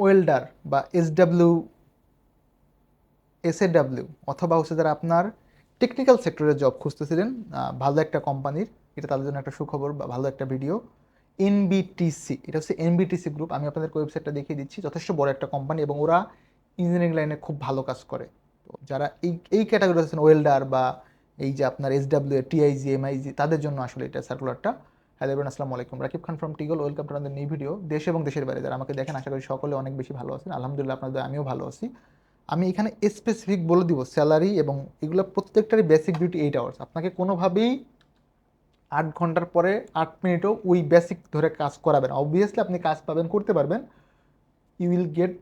Welder বা SW এসএডাব্লিউ অথবা হচ্ছে যারা আপনার টেকনিক্যাল সেক্টরে জব খুঁজতেছিলেন ভালো একটা কোম্পানির এটা তাদের জন্য একটা সুখবর বা ভালো একটা ভিডিও এনবিটিসি এটা হচ্ছে এনবিটিসি গ্রুপ আমি আপনাদের ওয়েবসাইটটা দেখিয়ে দিচ্ছি, যথেষ্ট বড় একটা কোম্পানি এবং ওরা ইঞ্জিনিয়ারিং লাইনে খুব ভালো কাজ করে। তো যারা এই এই ক্যাটাগরি আছেন, ওয়েল্ডার বা এই যে আপনার এসডাব্লিউ টিআইজি এমআইজি তাদের জন্য আসলে এটা সার্কুলারটা হ্যালো এভরিওয়ান আসসালামু আলাইকুম। রাকিব খান ফ্রম টিগল ওয়েলকাম টু আমাদের নিউ ভিডিও দেশ এবং দেশের বাইরে যারা আমাকে দেখেন, আশা করি সকলে অনেক বেশি ভালো আছেন। আলহামদুলিল্লাহ, আপনাদের আমিও ভালো আছি। আমি এখানে স্পেসিফিক বলে দিব স্যালারি এবং এগুলো প্রত্যেকটারই বেসিক ডিউটি এইট আওয়ার্স আপনাকে কোনোভাবেই আট ঘণ্টার পরে আট মিনিটও ওই বেসিক ধরে কাজ করাবেন। অবভিয়াসলি আপনি কাজ পাবেন, করতে পারবেন। You will get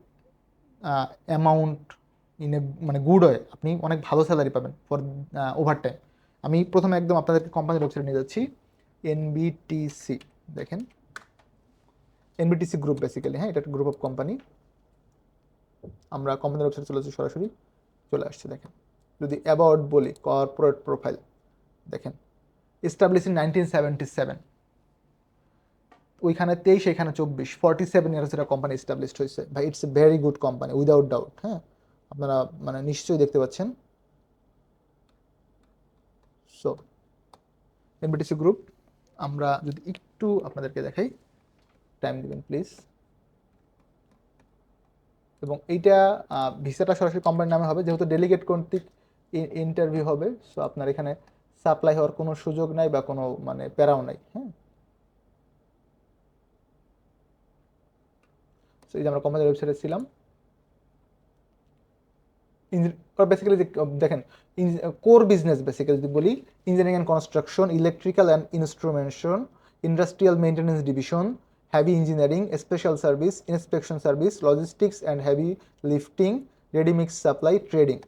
amount in a মানে গুড হয় আপনি অনেক ভালো স্যালারি পাবেন ফর ওভার টাইম আমি প্রথমে একদম আপনাদেরকে কোম্পানির ওয়েবসাইটে নিয়ে যাচ্ছি। এনবিটিসি দেখেন। এনবিটিসি গ্রুপ বেসিক্যালি হ্যাঁ এটা একটা গ্রুপ অফ কোম্পানি আমরা কোম্পানির ওয়েবসাইটে চলে যাচ্ছি সরাসরি, চলে আসছে, দেখেন। যদি অ্যাবাউট বলি কর্পোরেট প্রোফাইল দেখেন। Establish in nineteen seventy seven ওইখানে তেইশ, এখানে চব্বিশ। ফর্টি সেভেন ইয়ার্স এটা কোম্পানি এস্টাবলিশড হয়েছে। ভাই it's a very good company without doubt হ্যাঁ। আপনারা মানে নিশ্চয়ই দেখতে পাচ্ছেন। সো এনবিটিসি গ্রুপ আমরা যদি একটু আপনাদেরকে দেখাই টাইম দিবেন প্লিজ এবং এইটা ভিসাটা সরাসরি কোম্পানির নামে হবে, যেহেতু ডেলিগেট কর্তৃক ইন্টারভিউ হবে সো আপনার এখানে সাপ্লাই হওয়ার কোনো সুযোগ নাই বা কোনো মানে প্যারাও নাই হ্যাঁ। এই যে আমরা কোম্পানির ওয়েবসাইটে ছিলাম বেসিক্যালি দেখেন কোর বিজনেস বেসিক্যালি যদি বলি engineering and construction electrical and instrumentation industrial maintenance division heavy engineering special service inspection service logistics and heavy lifting ready mix supply trading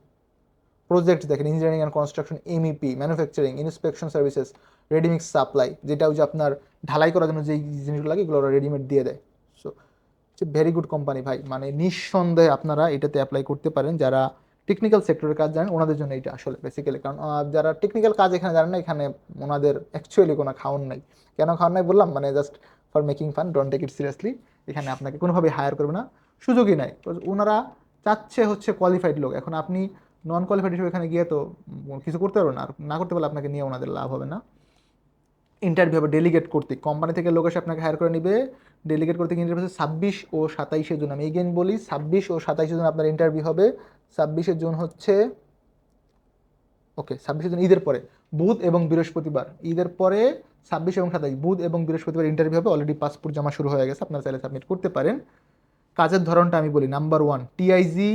project দেখেন engineering and construction MEP manufacturing inspection services ready mix supply যেটা যে আপনার ঢালাই করার জন্য যে জিনিসগুলো লাগে, এগুলো ওরা রেডিমেড দিয়ে দেয়। সো ভেরি গুড কোম্পানি ভাই। মানে নিঃসন্দেহে আপনারা এটাতে অ্যাপ্লাই করতে পারেন। যারা টেকনিক্যাল সেক্টরের কাজ জানেন, ওনাদের জন্য এটা আসলে বেসিক্যালি কারণ যারা টেকনিক্যাল কাজ এখানে জানেন না, এখানে ওনাদের অ্যাকচুয়ালি কোনো খাওয়ান নাই। কেন খাওয়ান নাই বললাম? মানে just for making fun don't take it seriously এখানে আপনাকে কোনোভাবে হায়ার করবে না। সুযোগই নাই। ওনারা চাচ্ছে হচ্ছে কোয়ালিফাইড লোক। এখন আপনি নন কোয়ালিফাইড হিসেবে এখানে গিয়ে তো কিছু করতে পারবেন না। আর না করতে পারলে আপনাকে নিয়ে ওনাদের লাভ হবে না। ইন্টারভিউ হবে ডেলিগেট কর্তৃক কোম্পানি থেকে লোক এসে আপনাকে হায়ার করে নিবে। ডেলিগেট কর্তৃক ইন্টারভিউ হচ্ছে ছাব্বিশ ও সাতাইশে জুন। আমি এগেন বলি, ছাব্বিশ ও সাতাইশে জুন আপনার ইন্টারভিউ হবে। ছাব্বিশে জুন হচ্ছে ওকে ছাব্বিশে জুন ঈদের পরে, বুধ এবং বৃহস্পতিবার। ঈদের পরে ছাব্বিশ এবং সাতাইশ, বুধ এবং বৃহস্পতিবার ইন্টারভিউ হবে। অলরেডি পাসপোর্ট জমা শুরু হয়ে গেছে, আপনারা চাইলে সাবমিট করতে পারেন। কাজের ধরনটা আমি বলি নাম্বার ওয়ান টিআইজি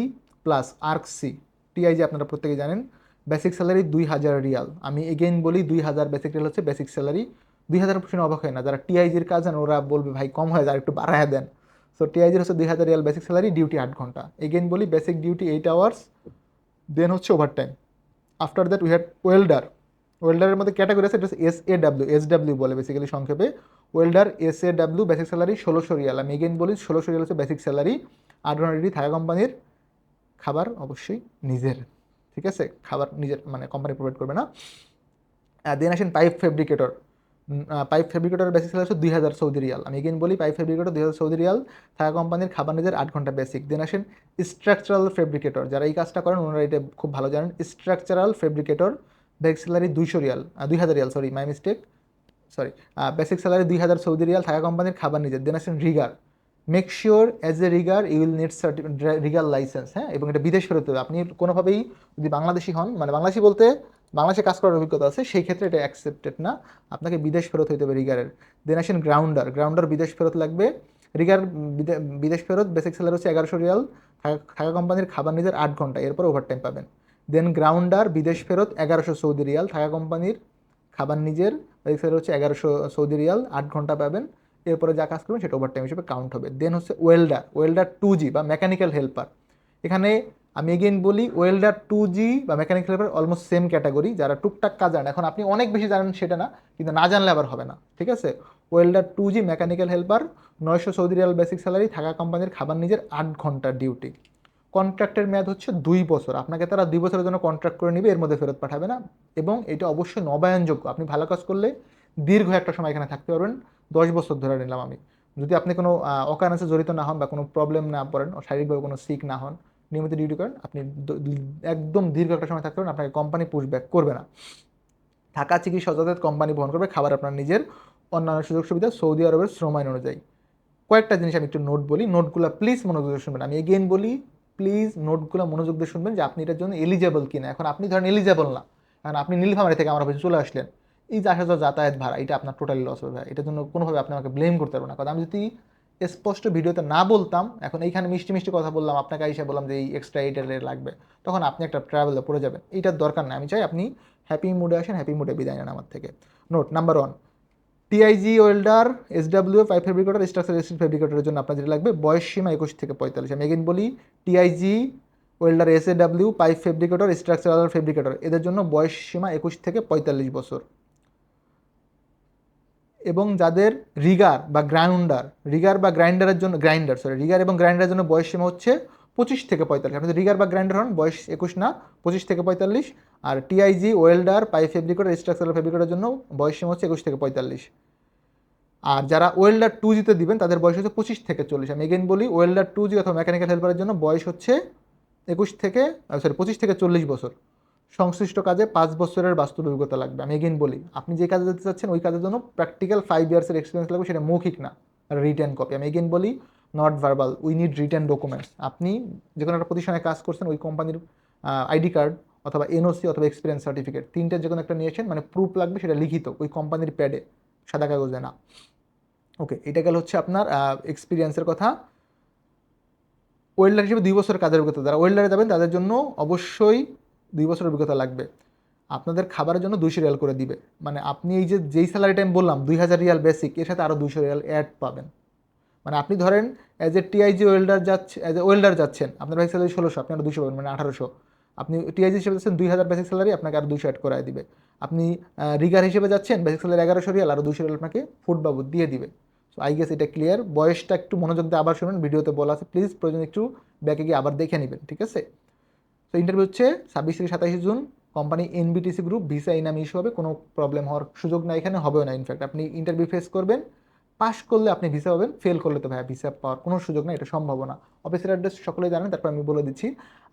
প্লাস আর্কসি টিআইজি আপনারা প্রত্যেকে জানেন। বেসিক স্যালারি দুই হাজার রিয়াল। আমি এগেইন বলি দুই হাজার বেসিক রিয়াল হচ্ছে বেসিক স্যালারি। দুই হাজার শুনে অবাক হয় না। যারা টিআইজির কাজ জানেন ওরা বলবে, ভাই, কম হয়ে যায়, একটু বাড়ায় দেন। সো টিআইজির হচ্ছে দুই হাজার রিয়াল বেসিক স্যালারি ডিউটি আট ঘণ্টা। এগেইন বলি basic duty eight hours then হচ্ছে overtime after that we had welder ওয়েল্ডারের মধ্যে ক্যাটাগরি আছে, এটা S A W S W বলে বেসিক্যালি সংক্ষেপে। Welder S A W basic salary ষোলোশো রিয়াল। আমি এগেইন বলি, ষোলোশো রিয়াল হচ্ছে বেসিক স্যালারি। আট ঘণ্টা ডিউটি থাকা কোম্পানির খাবার অবশ্যই নিজের। ঠিক আছে? খাবার নিজের মানে কোম্পানি প্রোভাইড করবে না। দেন আসেন pipe fabricator pipe fabricator basic salary হচ্ছে দুই হাজার সৌদি রিয়াল। আমি এগেইন বলি, পাইপ ফেব্রিকেটর দুই হাজার সৌদি রিয়াল, থাকা কোম্পানির খাবার নিজের আট ঘণ্টা বেসিক দেন আসেন স্ট্রাকচারাল ফেব্রিকেটর যারা এই কাজটা করেন, ওনারা এটা খুব ভালো জানেন। স্ট্রাকচারাল ফেব্রিকেটর বেসিক স্যালারি দুইশো রিয়াল দুই হাজার riyal sorry my mistake sorry basic salary দুই হাজার সৌদি রিয়াল, থাকা কোম্পানির খাবার নিজের। দেন আসেন rigger make sure as a rigger you will need rigger license হ্যাঁ? এবং এটা বিদেশ ফেরত হবে। আপনি কোনোভাবেই যদি বাংলাদেশি হন মানে বাংলাদেশি বলতে বাংলাদেশে কাজ করার অভিজ্ঞতা আছে, সেই ক্ষেত্রে এটা অ্যাকসেপ্টেড না। আপনাকে বিদেশ ফেরত হইতে হবে রিগারের দেন আসেন গ্রাউন্ডার গ্রাউন্ডার বিদেশ ফেরত লাগবে। রিগার বিদে- বিদেশ ফেরত বেসিক স্যালারি হচ্ছে এগারোশো রিয়াল। থাকা থাকা কোম্পানির খাবার নিজের আট ঘণ্টা, এরপর ওভারটাইম পাবেন। দেন গ্রাউন্ডার বিদেশ ফেরত, এগারোশো সৌদি রিয়াল। থাকা কোম্পানির খাবার নিজের বেসিক স্যালারি হচ্ছে এগারোশো সৌদি রিয়াল। আট ঘণ্টা পাবেন। এরপরে যা কাজ করবেন সেটা ওভারটাইম হিসেবে কাউন্ট হবে। দেন হচ্ছে ওয়েল্ডার ওয়েল্ডার টু জি বা মেকানিক্যাল হেল্পার এখানে আমি এগেইন বলি ওয়েল্ডার টু জি বা mechanical helper almost same category যারা টুকটাক কাজ জানেন এখন আপনি অনেক বেশি জানেন সেটা না, কিন্তু না জানলে আবার হবে না। ঠিক আছে? Welder two G mechanical helper নয়শো সৌদি রিয়াল বেসিক স্যালারি থাকা কোম্পানির খাবার নিজের আট ঘণ্টার ডিউটি কন্ট্রাক্টের মেয়াদ হচ্ছে দুই বছর। আপনাকে তারা দুই বছরের জন্য কন্ট্রাক্ট করে নিবে, এর মধ্যে ফেরত পাঠাবে না। এবং এটা অবশ্যই নবায়নযোগ্য। আপনি ভালো কাজ করলে দীর্ঘ একটা সময় এখানে থাকতে পারবেন। দশ বছর ধরে নিলাম আমি। যদি আপনি কোনো অকারেন্সে জড়িত না হন বা কোনো প্রবলেম না পড়েন শারীরিকভাবে কোনো সিক না হন, নিয়মিত ডিউটি করেন, আপনি একদম দীর্ঘ একটা সময় থাকতে পারেন আপনাকে কোম্পানি পুশব্যাক করবে না। থাকা চিকিৎসা যাতায়াত কোম্পানি বহন করবে, খাবার আপনার নিজের অন্যান্য সুযোগ সুবিধা সৌদি আরবের শ্রম আইন অনুযায়ী। কয়েকটা জিনিস আমি একটু নোট বলি নোটগুলো প্লিজ মনোযোগ দিয়ে শুনবেন। আমি এগেইন বলি প্লিজ নোটগুলো মনোযোগ দিয়ে শুনবেন যে আপনি এটার জন্য এলিজেবল কিনা। এখন আপনি ধরেন এলিজেবল না, কারণ আপনি নীলফামারি থেকে আমার অফিসে চলে আসলেন। এই যে আসা যাতায়াত ভাড়া, এটা আপনার টোটালি লস হবে ভাই। এটার জন্য কোনোভাবে আপনি আমাকে ব্লেম করতে পারবেন না। কারণ আমি যদি স্পষ্ট ভিডিওতে না বলতাম, এখন এইখানে মিষ্টি মিষ্টি কথা বললাম, আপনাকে এসে বললাম যে এই এক্সট্রা এইটা লাগবে, তখন আপনি একটা ট্রাভেলে পড়ে যাবেন। এইটার দরকার নেই। আমি চাই আপনি হ্যাপি মুডে আসেন হ্যাপি মুডে বিদায় নেন আমার থেকে। Note number one TIG welder S W pipe fabricator structure steel ফেব্রিকেটরের জন্য আপনার যেটা লাগবে, বয়স সীমা একুশ থেকে পঁয়তাল্লিশ। আমি এগেন বলি TIG welder S A W pipe fabricator structural fabricator এদের জন্য বয়স সীমা একুশ থেকে পঁয়তাল্লিশ বছর। এবং যাদের রিগার বা গ্রাউন্ডার রিগার বা গ্রাইন্ডারের জন্য, গ্রাইন্ডার সরি রিগার এবং গ্রাইন্ডারের জন্য বয়স সীমা হচ্ছে পঁচিশ থেকে পঁয়তাল্লিশ। আপনি রিগার বা গ্রাইন্ডার হন, বয়স একুশ না, পঁচিশ থেকে পঁয়তাল্লিশ। আর TIG welder pipe fabricator structural ফেব্রিকেটের জন্য বয়স সীমা হচ্ছে একুশ থেকে পঁয়তাল্লিশ। আর যারা ওয়েল্ডার টু জিতে দিবেন, তাদের বয়স হচ্ছে পঁচিশ থেকে চল্লিশ। আমি এগেন বলি ওয়েল্ডার টু জি অথবা মেকানিক্যাল হেল্পারের জন্য বয়স হচ্ছে একুশ থেকে সরি পঁচিশ থেকে চল্লিশ বছর। সংশ্লিষ্ট কাজে পাঁচ বছরের বাস্তব অভিজ্ঞতা লাগবে। আমি এগেন বলি, আপনি যে কাজে যেতে চাচ্ছেন ওই কাজের জন্য প্র্যাকটিক্যাল ফাইভ ইয়ার্সের এক্সপিরিয়েন্স লাগবে, সেটা মৌখিক না রিটার্ন কপি আমি এগেন বলি not verbal we need written documents আপনি যে কোনো একটা প্রতিষ্ঠানে কাজ করছেন, ওই কোম্পানির আইডি কার্ড অথবা এনওসি অথবা এক্সপিরিয়েন্স সার্টিফিকেট তিনটের যে কোনো একটা নিয়েছেন মানে প্রুফ লাগবে, সেটা লিখিত, ওই কোম্পানির প্যাডে সাদা কাগজে না। ওকে এটা গেল হচ্ছে আপনার এক্সপিরিয়েন্সের কথা। ওয়েল্ডার হিসেবে দুই বছরের কাজের অভিজ্ঞতা, যারা ওয়েল্ডারে যাবেন, তাদের জন্য অবশ্যই দুই বছর অভিজ্ঞতা লাগবে। আপনাদের খাবারের জন্য দুইশো রিয়াল করে দিবে। মানে আপনি এই যে, যেই স্যালারিটা আমি বললাম, দুই হাজার রিয়াল বেসিক এর সাথে আরও দুইশো রিয়াল অ্যাড পাবেন। মানে আপনি ধরেন অ্যাজ এ টিআইজি ওয়েল্ডার যাচ্ছে অ্যাজ এ ওয়েল্ডার যাচ্ছেন, আপনার বেসিক স্যালারি ষোলোশো, আপনি আরও দুশো পাবেন মানে আঠারোশো। আপনি টিআইজি হিসেবে যাচ্ছেন, দুই হাজার বেসিক স্যালারি আপনাকে আরও দুশো অ্যাড করায় দিবে। আপনি রিগার হিসেবে যাচ্ছেন বেসিক স্যালারি এগারোশো রিয়াল আরও দুশো রিয়াল আপনাকে ফুড বাবদ দিয়ে দিবে। সো আই গেস এটা ক্লিয়ার বয়সটা একটু মনোযোগ দিয়ে আবার শুনুন, ভিডিওতে বলা আছে প্লিজ প্রয়োজন একটু ব্যাকে গিয়ে আবার দেখে নেবেন, ঠিক আছে? তো ইন্টারভিউ হচ্ছে ছাব্বিশ থেকে সাতাশে June. Company NBTC group visa ইনাম ইস্যু হবে, কোনো প্রবলেম হওয়ার সুযোগ না এখানে, হবেও না ইনফ্যাক্ট আপনি ইন্টারভিউ ফেস করবেন পাস করলে আপনি ভিসা পাবেন ফেল করলে তো ভাইয়া ভিসা পাওয়ার কোনো সুযোগ না এটা সম্ভাবনা অফিসের অ্যাড্রেস সকলে জানেন, তারপর আমি বলে দিচ্ছি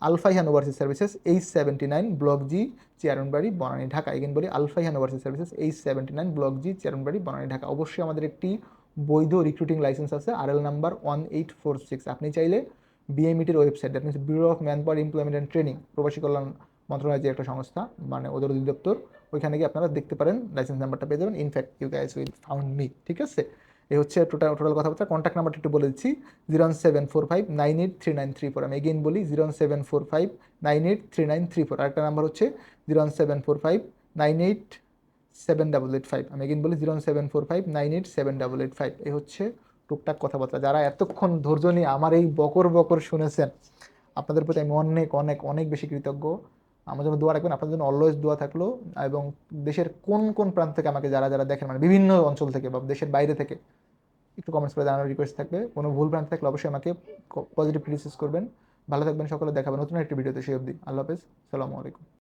Al Faihan overseas services H seventy nine block G Chairmanbari Banani Dhaka again বলি Al Faihan overseas services H seventy nine block G Chairmanbari Banani Dhaka অবশ্যই আমাদের একটি বৈধ রিক্রুটিং লাইসেন্স আছে R L number one eight four six আপনি চাইলে বিএমইটির website that means bureau of manpower employment and training প্রবাসী কল্যাণ মন্ত্রণালয়ের যে একটা সংস্থা মানে ওদের অধিদপ্তর, ওইখানে গিয়ে আপনারা দেখতে পারেন লাইসেন্স নাম্বারটা পেয়ে যাবেন। In fact you guys will found me ঠিক আছে? এই হচ্ছে টোটাল টোটাল কথাবার্তা। কন্ট্যাক্ট নাম্বারটা একটু বলে দিচ্ছি zero seven four five nine eight three nine three four আমি এগেইন বলি zero seven four five nine eight three nine three four আরেকটা নাম্বার হচ্ছে zero seven four five nine eight seven double eight five আমি again বলি zero seven four five nine eight seven double eight five এই হচ্ছে টুকটাক কথাবার্তা। যারা এতক্ষণ ধৈর্য নিয়ে আমার এই বকর বকর শুনেছেন, আপনাদের প্রতি আমি অনেক অনেক অনেক বেশি কৃতজ্ঞ। আমার জন্য দোয়া রাখবেন। আপনার জন্য অলওয়েজ দোয়া থাকল এবং দেশের কোন কোন প্রান্ত থেকে আমাকে যারা যারা দেখেন মানে বিভিন্ন অঞ্চল থেকে বা দেশের বাইরে থেকে, একটু কমেন্টস করে জানানোর রিকোয়েস্ট থাকবে। কোনো ভুল ভ্রান্তি থাকলে অবশ্যই আমাকে পজিটিভ ক্রিটিসাইজ করবেন। ভালো থাকবেন সকলে। দেখাবেন নতুন একটি ভিডিওতে সেই অবধি। আল্লাহ হাফেজ। সালামু আলাইকুম।